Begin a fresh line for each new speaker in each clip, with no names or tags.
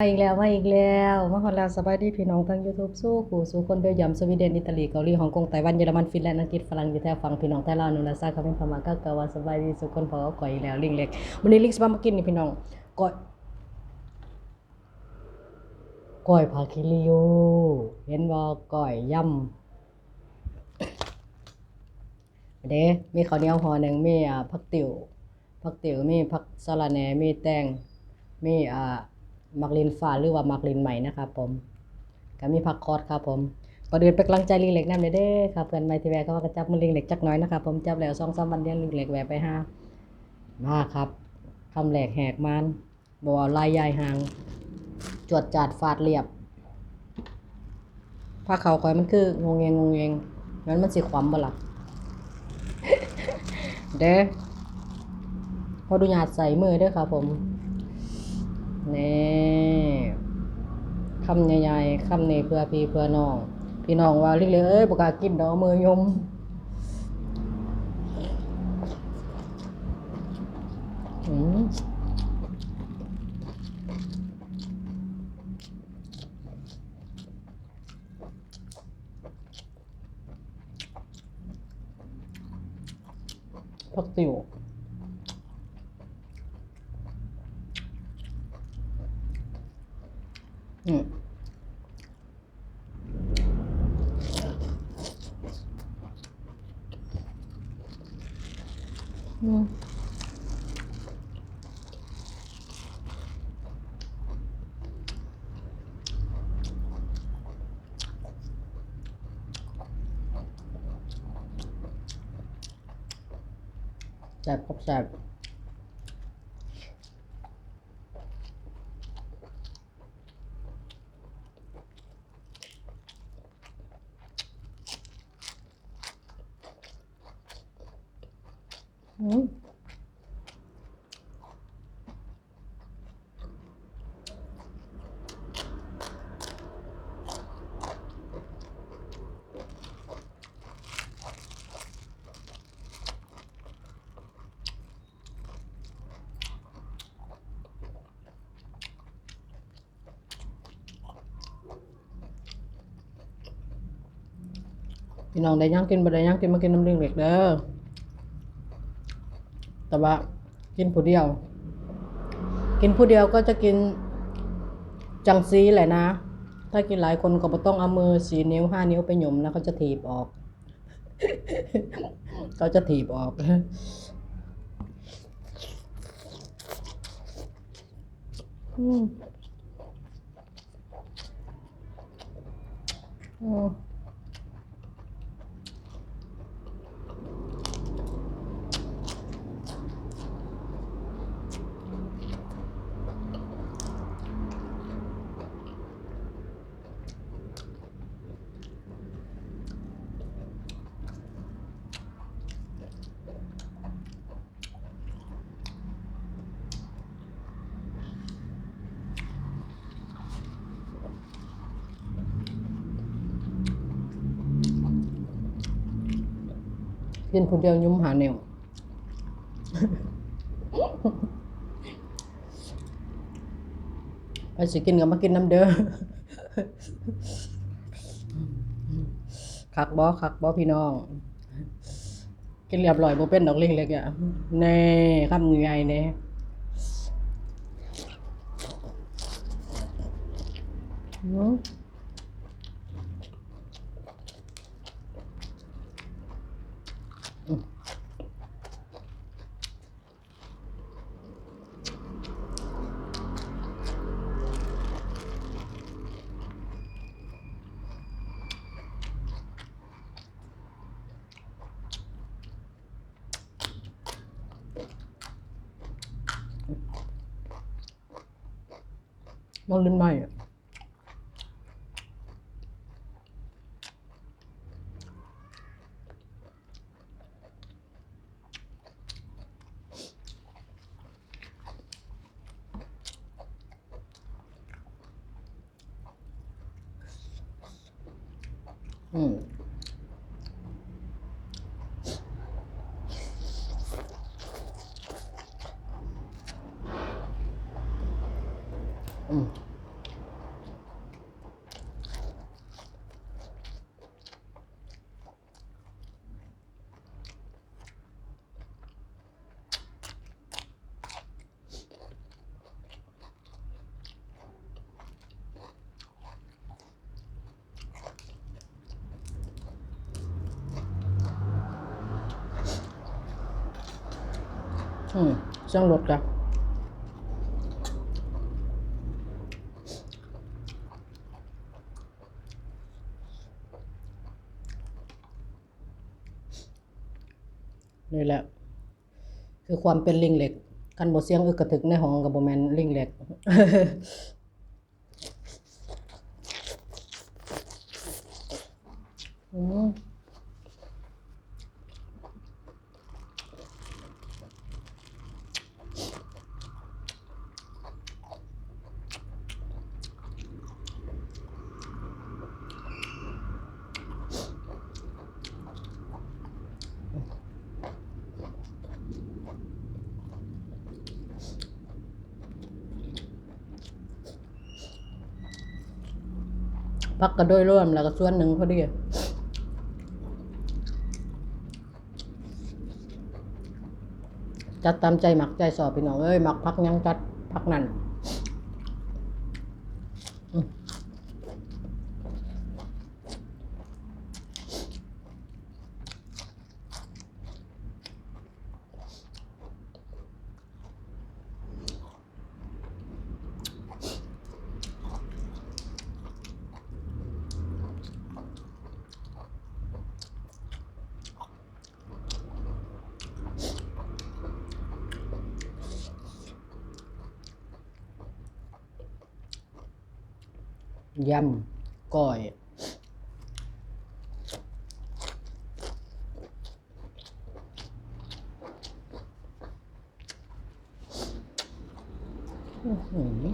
มาอีกแล้วมาอีกแล้วมาฮอดแล้วสบายดีพี่น้องทั้ง YouTube สู้กูสู้คนเบลเยียมสวีเดนอิตาลีเกาหลีฮ่องกงไต้หวันเยอรมันฟินแลนด์อังกฤษฝรั่งอยู่แถวฝั่งพี่น้องไต้ลาวนูนาซาคาเป็นพม่าก็กะว่าสบายดีสุกคนพอก่อยแล้วลิงเล็กวันนี้ลิงสิมากินนี่พี่น้องก้อยก้อยผักคิริโอเห็นบ่ก้อยยำเด้มีข้าวเหนียวห่อหนึ่งมีอ่าผักติ๋วผักติ๋วมีผักสะระแหน่มีแตงมีอ่า มักลินฟ้าหรือว่ามักลินใหม่นะครับผมก็มีผักคอดครับผมก่อนอื่นไปกำลังใจลิงเหล็กน้ำเด้อเด้ครับเพื่อนใหม่ที่แวะก็ว่ากระจับมือลิงเหล็กจักน้อยนะครับผมจับแล้วสองสามวันเดียวลิงเหล็กแวะไปห้ามาครับคำแหลกแหกมันบ่อลายยายหาง จวดจาดฟาดเรียบผ้าเขาวคอยมันคืองงเงงงงเงงงั้นมันสิขวำบ่ล่ะเด้อขอดูญาตใส่มือเด้อครับผม นี่คำใหญ่ๆคำนี้เพื่อพี่เพื่อน้อง พี่น้องว่าลิเลยเอ้ยบกากินดอกมือยมอืมผักติ๋ว อืมแซ่บครับแซ่บอืม พี่น้องได้ย่างกินบ่ได้ย่างกินมากินน้ำลิงเล็กเด้อแต่ว่ากินผู้เดียว กินผู้เดียวก็จะกินจังซีแหละนะ ถ้ากินหลายคนก็บ่ต้องเอามือสี่นิ้วห้านิ้วไปหยุมนะเขาจะถีบออกเขาจะถีบออกอืมอืม กินผู้เดียวยุ้มหาแนวไปสิกินก็มากินน้ำเด้อคักบ่คักบ่พี่น้อง กินเรียบร้อยบ่เป็นดอกลิงเล็กอะแน่คำใหญ่ๆแน่อืม นองลิ้นใหม่อออืม อืมเสียงรถกับนี่แหละ คือความเป็นลิงเหล็กคันบ่เสียงอึกกระทึกในห้องกับบ่แมนลิงเหล็กอืม พักกันด้วยร่วมแล้วก็ส่วนหนึ่งพอดีจัดตามใจหมักใจสอบพี่น้องเอ้ยหมักพักยังจัดพักนั่นอืม ยำก้อย อื้อหือ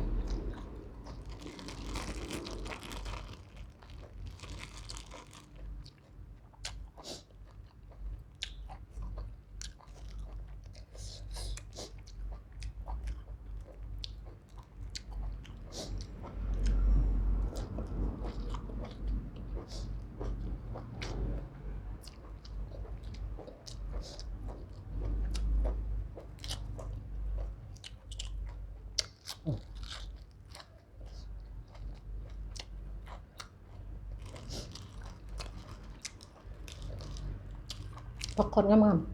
พักคนงามๆ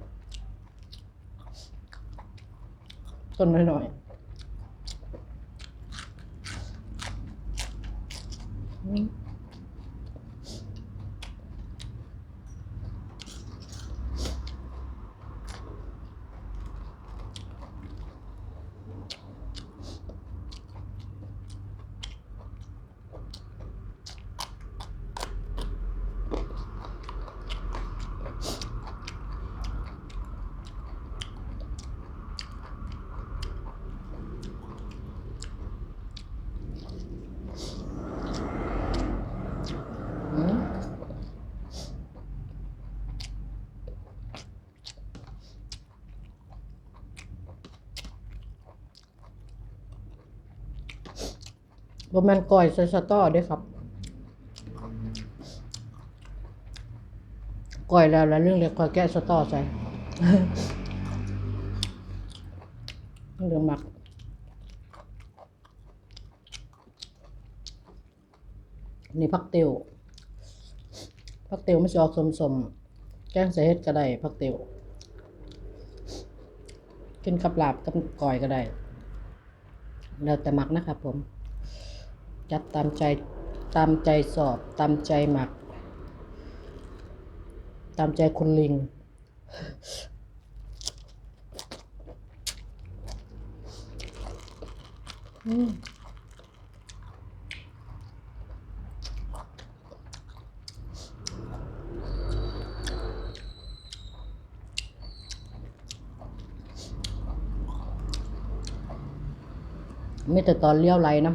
ต้นน้อยๆอืมอืม บ่แมนก้อยใส่สตอด้อครับก้อยแล้วแล้วเรื่องเล็กก้อยแกะสตอใส่เรื่องหมักนี่ผักเตียวผักเตียวไม่ชออกสมๆแกงใส่เฮ็ดก็ได้ผักเตียวกินกับลาบกับก้อยก็ได้ แล้วแต่หมักนะครับผม จัดตามใจตามใจสอบ ตามใจหมัก ตามใจคุณลิง อืมมีแต่ตอนเลี้ยวไหลนะ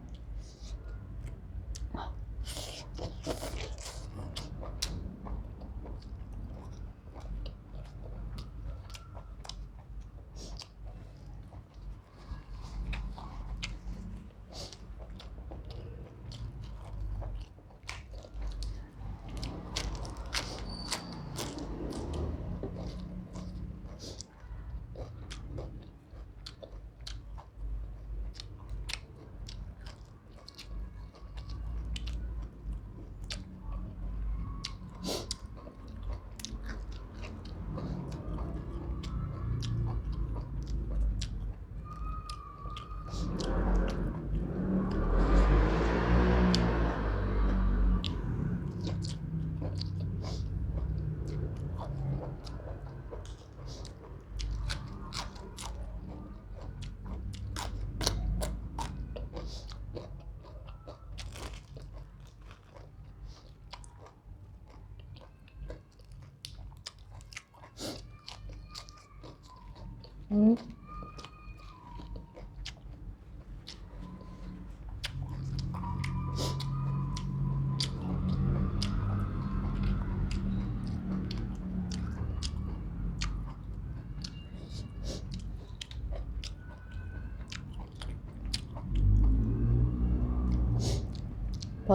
พอแ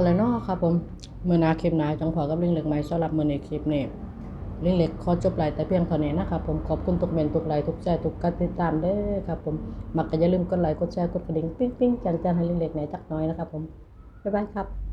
ล้วเนาะครับผม มือนาคลิปนาจังพอกับลิงเล็กไหมสำหรับมือในคลิปนี้ ลิงเล็กขอจบไลน์แต่เพียงเท่านี้นะครับผมขอบคุณทุกเมนทุกไลน์ทุกใจทุกการติดตามเด้อครับผมมักก็อย่าลืมกดไลค์กดแชร์กดกระดิ่งปิ้งปิ้งจังจังให้ลิงเล็กไหนจักน้อยนะครับผมบ๊ายบายครับ